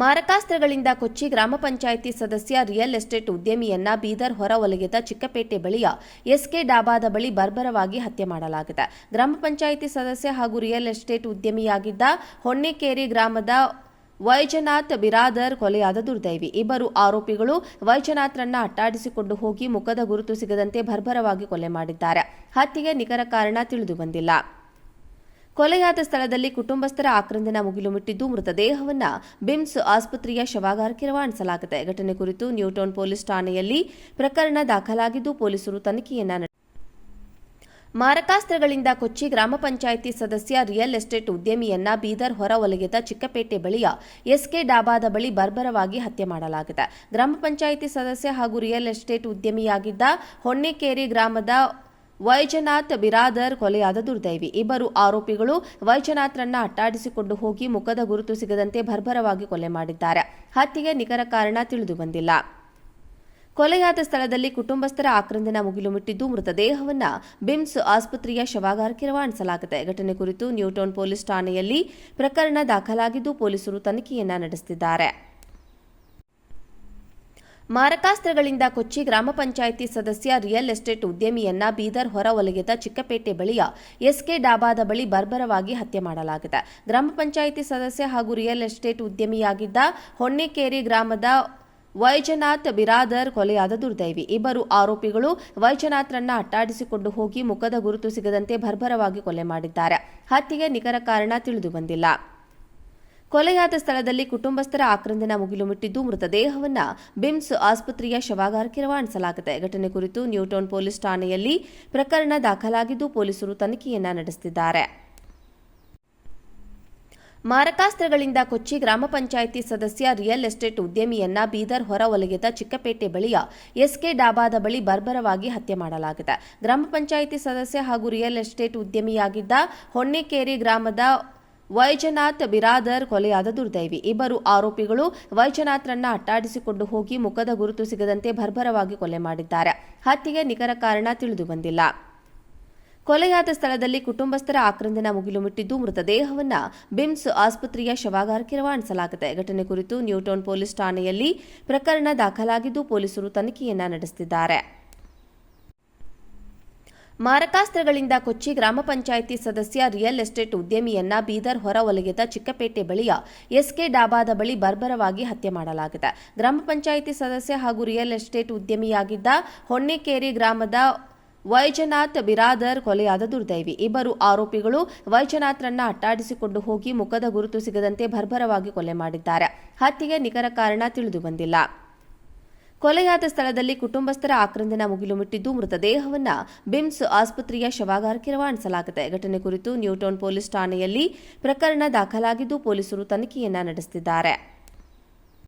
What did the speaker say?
ಮಾರಕಾಸ್ತ್ರಗಳಿಂದ ಕೊಚ್ಚಿ ಗ್ರಾಮ ಪಂಚಾಯಿತಿ ಸದಸ್ಯ real estate ಉದ್ಯಮಿಯನ್ನ Bidar ಹೊರವಲಯದ ಚಿಕ್ಕಪೇಟೆ ಬಳಿಯ ಎಸ್ಕೆ ಡಾಬಾದ ಬಳಿ ಬರ್ಬರವಾಗಿ ಹತ್ಯೆ ಮಾಡಲಾಗಿದೆ. ಗ್ರಾಮ ಪಂಚಾಯಿತಿ ಸದಸ್ಯ ಹಾಗೂ ರಿಯಲ್ ಎಸ್ಟೇಟ್ ಉದ್ಯಮಿಯಾಗಿದ್ದ ಹೊನ್ನೇಕೇರಿ ಗ್ರಾಮದ ವೈಜನಾಥ್ ಬಿರಾದರ್ ಕೊಲೆಯಾದ ದುರ್ದೈವಿ. ಇಬ್ಬರು ಆರೋಪಿಗಳು ವೈಜನಾಥ್ರನ್ನ ಅಟ್ಟಾಡಿಸಿಕೊಂಡು ಹೋಗಿ ಮುಖದ ಗುರುತು ಸಿಗದಂತೆ ಬರ್ಬರವಾಗಿ ಕೊಲೆ ಮಾಡಿದ್ದಾರೆ. ಹತ್ಯೆಗೆ ನಿಖರ ಕಾರಣ ತಿಳಿದು ಬಂದಿಲ್ಲ ಕೊಲೆಯಾದ ಸ್ಥಳದಲ್ಲಿ ಕುಟುಂಬಸ್ಥರ ಆಕ್ರಂದನ ಮುಗಿಲು ಮುಟ್ಟಿದ್ದು ಮೃತದೇಹವನ್ನು ಬಿಮ್ಸ್ ಆಸ್ಪತ್ರೆಯ ಶವಾಗಾರಕ್ಕೆ ರವಾನಿಸಲಾಗಿದೆ. ಘಟನೆ ಕುರಿತು ನ್ಯೂಟೌನ್ ಪೊಲೀಸ್ ಠಾಣೆಯಲ್ಲಿ ಪ್ರಕರಣ ದಾಖಲಾಗಿದ್ದು ಪೊಲೀಸರು ತನಿಖೆಯನ್ನ ಮಾರಕಾಸ್ತ್ರಗಳಿಂದ ಕೊಚ್ಚಿ ಗ್ರಾಮ ಪಂಚಾಯಿತಿ ಸದಸ್ಯ ರಿಯಲ್ ಎಸ್ಟೇಟ್ ಉದ್ಯಮಿಯನ್ನ ಬೀದರ್ ಹೊರವಲಯದ ಚಿಕ್ಕಪೇಟೆ ಬಳಿಯ ಎಸ್ಕೆ ಡಾಬಾದ ಬಳಿ ಬರ್ಬರವಾಗಿ ಹತ್ಯೆ ಮಾಡಲಾಗಿದೆ. ಗ್ರಾಮ ಪಂಚಾಯಿತಿ ಸದಸ್ಯ ಹಾಗೂ ರಿಯಲ್ ಎಸ್ಟೇಟ್ ಉದ್ಯಮಿಯಾಗಿದ್ದ ಹೊನ್ನೆಕೇರಿ ಗ್ರಾಮದ ವೈಜನಾಥ್ ಬಿರಾದರ್ ಕೊಲೆಯಾದ ದುರ್ದೈವಿ. ಇಬ್ಬರು ಆರೋಪಿಗಳು ವೈಜನಾಥ್ರನ್ನ ಅಟ್ಟಾಡಿಸಿಕೊಂಡು ಹೋಗಿ ಮುಖದ ಗುರುತು ಸಿಗದಂತೆ ಭರ್ಭರವಾಗಿ ಕೊಲೆ ಮಾಡಿದ್ದಾರೆ. ಹತ್ಯೆಗೆ ನಿಖರ ಕಾರಣ ತಿಳಿದು ಬಂದಿಲ್ಲ ಕೊಲೆಯಾದ ಸ್ಥಳದಲ್ಲಿ ಕುಟುಂಬಸ್ಥರ ಆಕ್ರಂದನ ಮುಗಿಲು ಮುಟ್ಟಿದ್ದು ಮೃತದೇಹವನ್ನು ಬಿಮ್ಸ್ ಆಸ್ಪತ್ರೆಯ ಶವಾಗಾರಕ್ಕೆ ರವಾನಿಸಲಾಗಿದೆ. ಘಟನೆ ಕುರಿತು ನ್ಯೂಟೌನ್ ಪೊಲೀಸ್ ಠಾಣೆಯಲ್ಲಿ ಪ್ರಕರಣ ದಾಖಲಾಗಿದ್ದು ಪೊಲೀಸರು ತನಿಖೆಯನ್ನ ನಡೆಸುತ್ತಿದ್ದಾರೆ ಮಾರಕಾಸ್ತ್ರಗಳಿಂದ ಕೊಚ್ಚಿ ಗ್ರಾಮ ಪಂಚಾಯಿತಿ ಸದಸ್ಯ ರಿಯಲ್ ಎಸ್ಟೇಟ್ ಉದ್ಯಮಿಯನ್ನ ಬೀದರ್ ಹೊರವಲಯದ ಚಿಕ್ಕಪೇಟೆ ಬಳಿಯ ಎಸ್ಕೆ ಡಾಬಾದ ಬಳಿ ಬರ್ಬರವಾಗಿ ಹತ್ಯೆ ಮಾಡಲಾಗಿದೆ. ಗ್ರಾಮ ಪಂಚಾಯಿತಿ ಸದಸ್ಯ ಹಾಗೂ ರಿಯಲ್ ಎಸ್ಟೇಟ್ ಉದ್ಯಮಿಯಾಗಿದ್ದ ಹೊನ್ನೆಕೇರಿ ಗ್ರಾಮದ ವೈಜನಾಥ್ ಬಿರಾದರ್ ಕೊಲೆಯಾದ ದುರ್ದೈವಿ. ಇಬ್ಬರು ಆರೋಪಿಗಳು ವೈಜನಾಥ್ರನ್ನ ಅಟ್ಟಾಡಿಸಿಕೊಂಡು ಹೋಗಿ ಮುಖದ ಗುರುತು ಸಿಗದಂತೆ ಬರ್ಬರವಾಗಿ ಕೊಲೆ ಮಾಡಿದ್ದಾರೆ. ಹತ್ಯೆಗೆ ನಿಖರ ಕಾರಣ ತಿಳಿದು ಬಂದಿಲ್ಲ. ಕೊಲೆಯಾದ ಸ್ಥಳದಲ್ಲಿ ಕುಟುಂಬಸ್ಥರ ಆಕ್ರಂದನ ಮುಗಿಲು ಮುಟ್ಟಿದ್ದು ಮೃತದೇಹವನ್ನ ಬಿಮ್ಸ್ ಆಸ್ಪತ್ರೆಯ ಶವಾಗಾರಕ್ಕೆ ರವಾನಿಸಲಾಗಿದೆ. ಘಟನೆ ಕುರಿತು ನ್ಯೂಟೌನ್ ಪೊಲೀಸ್ ಠಾಣೆಯಲ್ಲಿ ಪ್ರಕರಣ ದಾಖಲಾಗಿದ್ದು ಪೊಲೀಸರು ತನಿಖೆಯನ್ನ ನಡೆಸುತ್ತಿದ್ದಾರೆ. ಮಾರಕಾಸ್ತ್ರಗಳಿಂದ ಕೊಚ್ಚಿ ಗ್ರಾಮ ಪಂಚಾಯಿತಿ ಸದಸ್ಯ ರಿಯಲ್ ಎಸ್ಟೇಟ್ ಉದ್ಯಮಿಯನ್ನ ಬೀದರ್ ಹೊರವಲಯದ ಚಿಕ್ಕಪೇಟೆ ಬಳಿಯ ಎಸ್ಕೆ ಡಾಬಾದ ಬಳಿ ಬರ್ಬರವಾಗಿ ಹತ್ಯೆ ಮಾಡಲಾಗಿದೆ. ಗ್ರಾಮ ಪಂಚಾಯಿತಿ ಸದಸ್ಯ ಹಾಗೂ ರಿಯಲ್ ಎಸ್ಟೇಟ್ ಉದ್ಯಮಿಯಾಗಿದ್ದ ಹೊನ್ನೆಕೇರಿ ಗ್ರಾಮದ ವೈಜನಾಥ್ ಬಿರಾದರ್ ಕೊಲೆಯಾದ ದುರ್ದೈವಿ. ಇಬ್ಬರು ಆರೋಪಿಗಳು ವೈಜನಾಥ್ರನ್ನ ಅಟ್ಟಾಡಿಸಿಕೊಂಡು ಹೋಗಿ ಮುಖದ ಗುರುತು ಸಿಗದಂತೆ ಭರ್ಭರವಾಗಿ ಕೊಲೆ ಮಾಡಿದ್ದಾರೆ. ಹತ್ಯೆಗೆ ನಿಖರ ಕಾರಣ ತಿಳಿದು ಬಂದಿಲ್ಲ ಕೊಲೆಯಾದ ಸ್ಥಳದಲ್ಲಿ ಕುಟುಂಬಸ್ಥರ ಆಕ್ರಂದನ ಮುಗಿಲು ಮುಟ್ಟಿದ್ದು ಮೃತದೇಹವನ್ನು ಬಿಮ್ಸ್ ಆಸ್ಪತ್ರೆಯ ಶವಾಗಾರಕ್ಕೆ ರವಾನಿಸಲಾಗಿದೆ. ಘಟನೆ ಕುರಿತು ನ್ಯೂಟೌನ್ ಪೊಲೀಸ್ ಠಾಣೆಯಲ್ಲಿ ಪ್ರಕರಣ ದಾಖಲಾಗಿದ್ದು ಪೊಲೀಸರು ತನಿಖೆಯನ್ನ ನಡೆಸುತ್ತಿದ್ದಾರೆ ಮಾರಕಾಸ್ತ್ರಗಳಿಂದ ಕೊಚ್ಚಿ ಗ್ರಾಮ ಪಂಚಾಯಿತಿ ಸದಸ್ಯ ರಿಯಲ್ ಎಸ್ಟೇಟ್ ಉದ್ಯಮಿಯನ್ನ ಬೀದರ್ ಹೊರವಲಯದ ಚಿಕ್ಕಪೇಟೆ ಬಳಿಯ ಎಸ್ಕೆ ಡಾಬಾದ ಬಳಿ ಬರ್ಬರವಾಗಿ ಹತ್ಯೆ ಮಾಡಲಾಗಿದೆ. ಗ್ರಾಮ ಪಂಚಾಯಿತಿ ಸದಸ್ಯ ಹಾಗೂ ರಿಯಲ್ ಎಸ್ಟೇಟ್ ಉದ್ಯಮಿಯಾಗಿದ್ದ ಹೊನ್ನೆಕೇರಿ ಗ್ರಾಮದ ವೈಜನಾಥ್ ಬಿರಾದರ್ ಕೊಲೆಯಾದ ದುರ್ದೈವಿ. ಇಬ್ಬರು ಆರೋಪಿಗಳು ವೈಜನಾಥ್ರನ್ನ ಅಟ್ಟಾಡಿಸಿಕೊಂಡು ಹೋಗಿ ಮುಖದ ಗುರುತು ಸಿಗದಂತೆ ಬರ್ಬರವಾಗಿ ಕೊಲೆ ಮಾಡಿದ್ದಾರೆ. ಹತ್ಯೆಗೆ ನಿಖರ ಕಾರಣ ತಿಳಿದು ಬಂದಿಲ್ಲ. ಕೊಲೆಯಾದ ಸ್ಥಳದಲ್ಲಿ ಕುಟುಂಬಸ್ಥರ ಆಕ್ರಂದನ ಮುಗಿಲು ಮುಟ್ಟಿದ್ದು ಮೃತದೇಹವನ್ನ ಬಿಮ್ಸ್ ಆಸ್ಪತ್ರೆಯ ಶವಾಗಾರಕ್ಕೆ ರವಾನಿಸಲಾಗಿದೆ. ಘಟನೆ ಕುರಿತು ನ್ಯೂಟೌನ್ ಪೊಲೀಸ್ ಠಾಣೆಯಲ್ಲಿ ಪ್ರಕರಣ ದಾಖಲಾಗಿದ್ದು ಪೊಲೀಸರು ತನಿಖೆಯನ್ನ ನಡೆಸುತ್ತಿದ್ದಾರೆ